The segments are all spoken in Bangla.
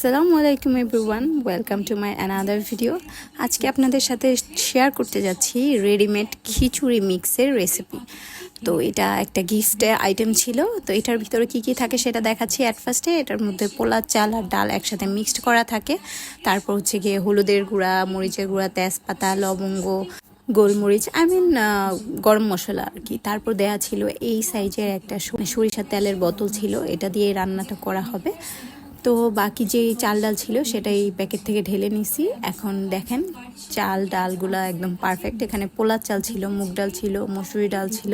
আসসালামু আলাইকুম everyone, welcome to my another video. আজকে আপনাদের সাথে শেয়ার করতে যাচ্ছি রেডিমেড খিচুড়ি মিক্সের রেসিপি। তো এটা একটা গিফট আইটেম ছিল, তো এটার ভিতরে কি কি থাকে সেটা দেখাচ্ছি। অ্যাট ফার্স্টে এটার মধ্যে পোলা চাল আর ডাল একসাথে মিক্সড করা থাকে। তারপর হচ্ছে গিয়ে হলুদের গুঁড়া, মরিচের গুঁড়া, তেজপাতা, লবঙ্গ, গোলমরিচ আই মিন গরম মশলা আর কি। তারপর দেয়া ছিল এই সাইজের একটা সর- সরিষার তেলের বোতল ছিল, এটা দিয়ে রান্নাটা করা হবে। তো বাকি যে চাল ডাল ছিল সেটা এই প্যাকেট থেকে ঢেলে নিছি। এখন দেখেন, চাল ডালগুলা একদম পারফেক্ট এখানে পোলার চাল ছিল, মুগ ডাল ছিল, মসুরি ডাল ছিল,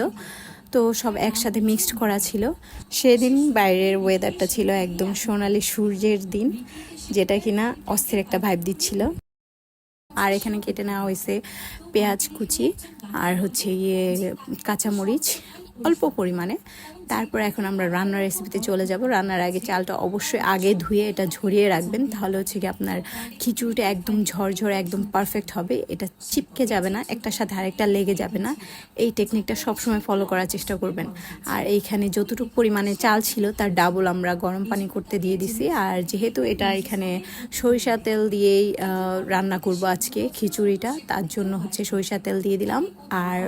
তো সব একসাথে মিক্সড করা ছিল। সেদিন বাইরের ওয়েদারটা ছিল একদম সোনালি সূর্যের দিন, যেটা কিনা অস্থির একটা ভাইব দিচ্ছিল। আর এখানে কেটে নেওয়া হয়েছে পেঁয়াজ কুচি আর হচ্ছে ইয়ে কাঁচামরিচ, অল্প পরিমাণে। তারপর এখন আমরা রান্নার রেসিপিতে চলে যাব। রান্নার আগে চালটা অবশ্যই আগে ধুয়ে এটা ঝরিয়ে রাখবেন। তাহলে হচ্ছে কি আপনার খিচুড়িটা একদম ঝরঝরে, একদম পারফেক্ট হবে। এটা চিপকে যাবে না, একটার সাথে আরেকটা লেগে যাবে না। এই টেকনিকটা সবসময় ফলো করার চেষ্টা করবেন। আর এইখানে যতটুকু পরিমাণে চাল ছিল, তার ডাবল আমরা গরম পানি করতে দিয়ে দিছি। আর যেহেতু এটা এখানে সরিষা তেল দিয়েই রান্না করব আজকে খিচুড়িটা, তার জন্য হচ্ছে সরিষা তেল দিয়ে দিলাম। আর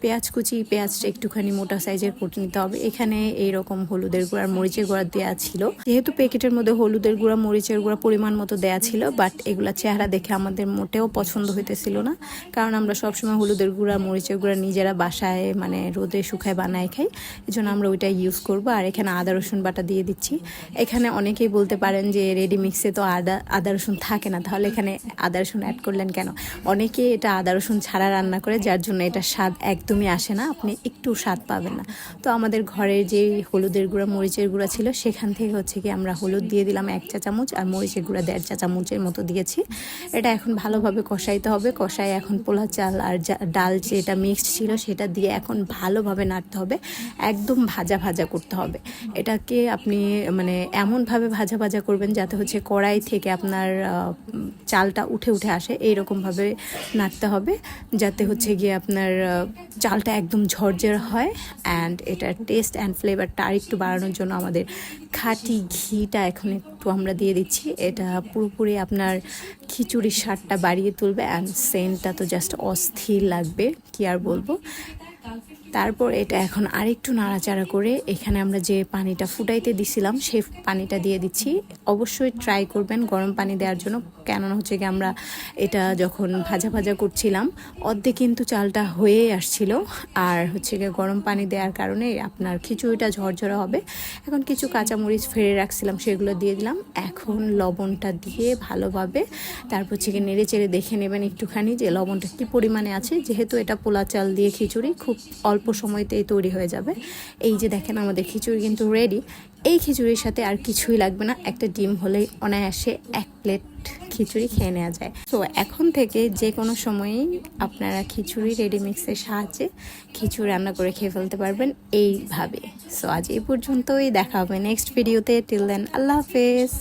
পেঁয়াজ কুচি, পেঁয়াজটা একটুখানি মোটা সাইজের করে নিতে হবে। এখানে এইরকম হলুদের গুঁড়া, মরিচের গুঁড়া দেওয়া ছিল। যেহেতু প্যাকেটের মধ্যে হলুদের গুঁড়া, মরিচের গুঁড়া পরিমাণ মতো দেওয়া ছিল বাট এগুলা চেহারা দেখে আমাদের মোটেও পছন্দ হইতেছিল না। কারণ আমরা সবসময় হলুদের গুঁড়া, মরিচের গুঁড়া নিজেরা বাসায় মানে রোদে শুকায় বানায় খাই। এই জন্য আমরা ওইটা ইউজ করব। আর এখানে আদা, রসুন বাটা দিয়ে দিচ্ছি। এখানে অনেকেই বলতে পারেন যে রেডি মিক্সে তো আদা আদা, রসুন থাকে না। তাহলে এখানে আদা, রসুন অ্যাড করলেন কেন? অনেকে এটা আদা, রসুন ছাড়া রান্না করে, যার জন্য এটা স্বাদ একদমই আসে না। আপনি একটু স্বাদ পাবেন না। তো আমাদের ঘরের যে হলুদের গুঁড়া, মরিচের গুঁড়া ছিল, সেখান থেকে হচ্ছে কি আমরা হলুদ দিয়ে দিলাম এক চা চামচ আর মরিচের গুঁড়া দেড় চা চামচের মতো দিয়েছি। এটা এখন ভালোভাবে কষাইতে হবে। কষাই এখন পোলা চাল আর ডাল যেটা মিক্সড ছিল সেটা দিয়ে এখন ভালোভাবে নাড়তে হবে। একদম ভাজা ভাজা করতে হবে। এটাকে আপনি মানে এমনভাবে ভাজা ভাজা করবেন যাতে হচ্ছে কড়াই থেকে আপনার চালটা উঠে উঠে আসে। এইরকমভাবে নাড়তে হবে যাতে হচ্ছে গিয়ে আপনার চালটা একদম ঝরঝর হয়। অ্যান্ড এটার টেস্ট অ্যান্ড ফ্লেভারটা আরেকটু বাড়ানোর জন্য আমাদের খাঁটি ঘিটা এখন একটু আমরা দিয়ে দিচ্ছি। এটা পুরোপুরি আপনার খিচুড়ির স্বাদটা বাড়িয়ে তুলবে অ্যান্ড সেন্টটা তো জাস্ট অস্থির লাগবে, কি আর বলব? তারপর এটা এখন আরেকটু নাড়াচাড়া করে এখানে আমরা যে পানিটা ফুটাইতে দিছিলাম সেই পানিটা দিয়ে দিচ্ছি। অবশ্যই ট্রাই করবেন গরম পানি দেওয়ার জন্য, কেননা হচ্ছে কি আমরা এটা যখন ভাজা ভাজা করছিলাম, অর্ধেক কিন্তু চালটা হয়েই আসছিল। আর হচ্ছে গিয়ে গরম পানি দেওয়ার কারণে আপনার খিচুড়িটা ঝরঝরা হবে। এখন কিছু কাঁচামরিচ ফেলে রাখছিলাম, সেগুলো দিয়ে দিলাম। এখন লবণটা দিয়ে ভালোভাবে তারপর হচ্ছে গিয়ে নেড়ে চেড়ে দেখে নেবেন একটুখানি যে লবণটা কী পরিমাণে আছে। যেহেতু এটা পোলা চাল দিয়ে খিচুড়ি, খুব অল্প সময়তেই তৈরি হয়ে যাবে। এই যে দেখেন আমাদের খিচুড়ি কিন্তু রেডি এই খিচুড়ির সাথে আর কিছুই লাগবে না। একটা ডিম হলেই অনায়াসে এক প্লেট খিচুড়ি খেয়ে নেওয়া যায়। তো এখন থেকে যে কোনো সময়ই আপনারা খিচুড়ি রেডি মিক্সের সাহায্যে খিচুড়ি রান্না করে খেয়ে ফেলতে পারবেন এইভাবে। সো আজ এই পর্যন্তই। দেখা হবে নেক্সট ভিডিওতে টিল দেন আল্লাহ হাফেজ।